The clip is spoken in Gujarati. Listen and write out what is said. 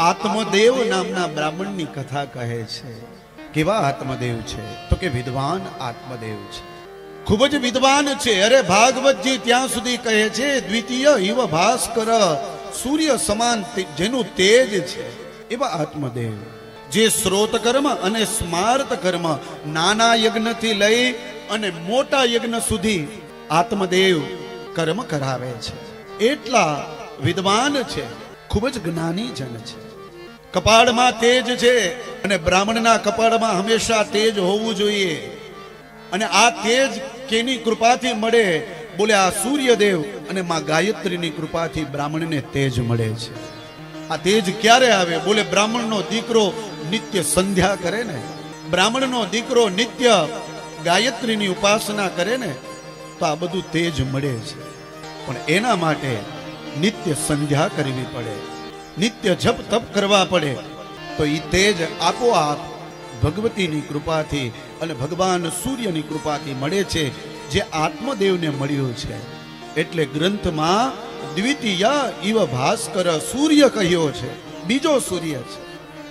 આત્મદેવ નામના બ્રાહ્મણની કથા કહે છે. કેવા આત્મદેવ છે? તો કે વિદ્વાન આત્મદેવ છે. ખૂબ જ વિદ્વાન છે. અરે ભાગવતજી ત્યાં સુધી કહે છે, દ્વિતીય હિવ ભાસ્કર, સૂર્ય સમાન જેનું તેજ છે. એવા આત્મદેવ, જે શ્રોત કર્મ અને સ્માર્ત કર્મ નાના યજ્ઞથી લઈ અને મોટા યજ્ઞ સુધી આત્મદેવ કર્મ કરાવે છે. એટલા વિદ્વાન છે. ખૂબ જ જ્ઞાની જન છે. કપાળમાં તેજ છે અને બ્રાહ્મણના કપાળમાં હંમેશા તેજ હોવું જોઈએ. અને આ તેજ કેની કૃપાથી મળે? બોલે આ સૂર્યદેવ અને માં ગાયત્રીની કૃપાથી બ્રાહ્મણને તેજ મળે છે. આ તેજ ક્યારે આવે? બોલે બ્રાહ્મણનો દીકરો નિત્ય સંધ્યા કરે ને? બ્રાહ્મણનો દીકરો નિત્ય ગાયત્રીની ઉપાસના કરે ને? તો આ બધું તેજ મળે છે. પણ એના માટે નિત્ય સંધ્યા કરવી પડે. નિત્ય જપ તપ કરવા પડે. તો એ તેજ આપોઆપ ભગવતીની કૃપાથી અને ભગવાન સૂર્યની કૃપાથી મળે છે, જે આત્મદેવને મળ્યું છે. એટલે ગ્રંથમાં દ્વિતીય ઇવ ભાસ્કર સૂર્ય કહ્યો છે. બીજો સૂર્ય છે.